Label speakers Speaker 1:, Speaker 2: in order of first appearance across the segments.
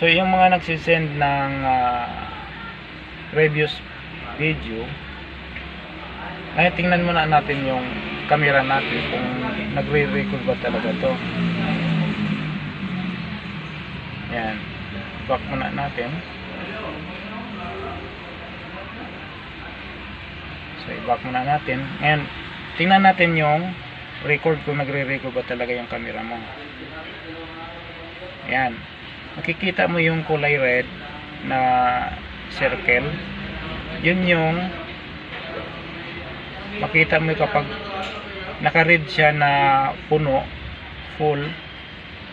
Speaker 1: So yung mga nagsisend ng ah, previous video ay tingnan muna natin yung camera natin kung nagre-record ba talaga to. Yan. Back muna natin. So i-back muna natin. And tingnan natin yung record kung nagre-record ba talaga yung camera mo. Yan. Makikita mo yung kulay red na circle. Yun yung makita mo kapag naka-red siya na puno, full,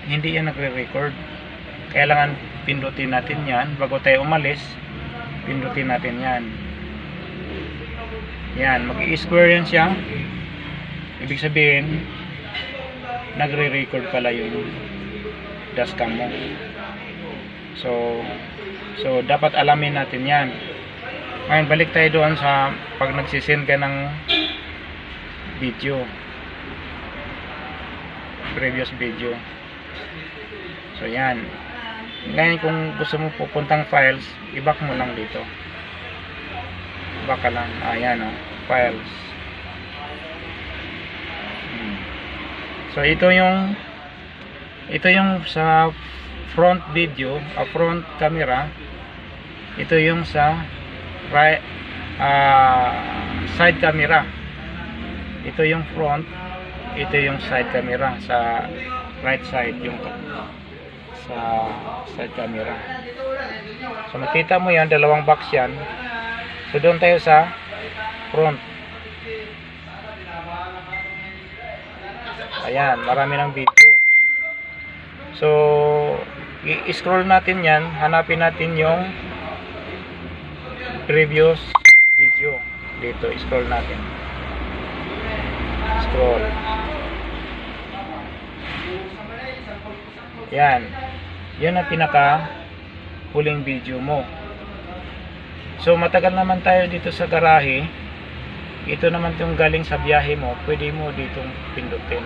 Speaker 1: hindi yan nagre-record. Kailangan pindutin natin yan bago tayo umalis. Pindutin natin yan. Yan, mag-i-square yan siya. Ibig sabihin, nagre-record pala yung dashcam mo. So, so dapat alamin natin yan. Ngayon, balik tayo doon sa pag nagsisend ka ng video. Previous video. So, yan. Ngayon, kung gusto mo pupuntang files, i-back mo lang dito. Back ka lang. Ayan, oh. Files. Hmm. So, ito yung ito yung sa front video, a front camera. Ito yung sa right ah, side camera. Ito yung front, ito yung side camera sa right side yung sa side camera. So makita mo yan, dalawang box yan. So doon tayo sa front. Ayan, marami ng video. So, i-scroll natin yan, hanapin natin yung previous video. Dito, scroll natin. Scroll. Yan. Yan ang pinaka huling video mo. So, matagal naman tayo dito sa garahe. Ito naman yung galing sa biyahe mo. Pwede mo ditong pindutin.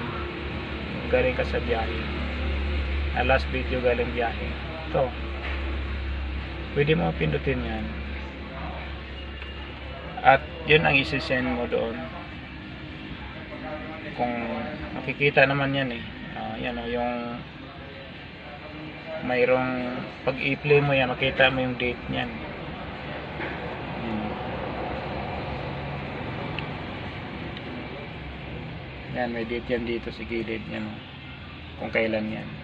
Speaker 1: Galing ka sa biyahe na last video galing biyahe. Ito pwede mo pindutin yan. At yun ang isisend mo doon. Kung makikita naman yan eh. Ah, yan o yung mayroong pag i-play mo yan makita mo yung date niyan. Yan may date yan dito sa gilid yan o kung kailan yan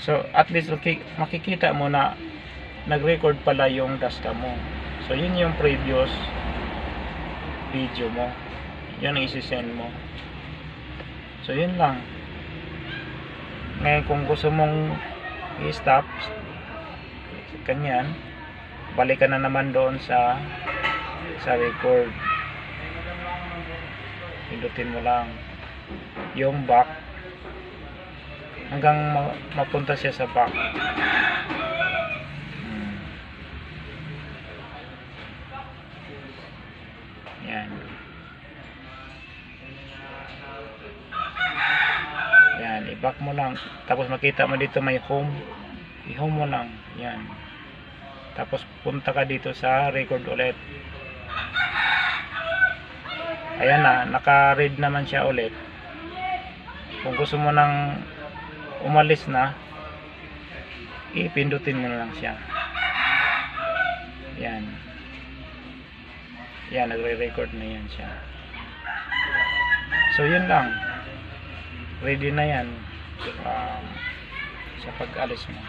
Speaker 1: So, at least maki- makikita mo na nag-record pala yung dashcam mo. So, yun yung previous video mo. Yun ang isi-send mo. So, yun lang. Ngayon, kung gusto mong i-stop, kanyan, balik ka na naman doon sa sa record. Pindutin mo lang yung back hanggang ma- mapunta siya sa back. Hmm. Yan. Yan, i-back mo lang. Tapos makita mo dito may home. I-home mo lang. Yan. Tapos punta ka dito sa record ulit. Ayan na, naka-read naman siya ulit. Kung gusto mo nang umalis na ipindutin mo na lang siya. Yan. Yan nagre-record na yan siya. So yun lang. Ready na yan. Um, sa pag-alis mo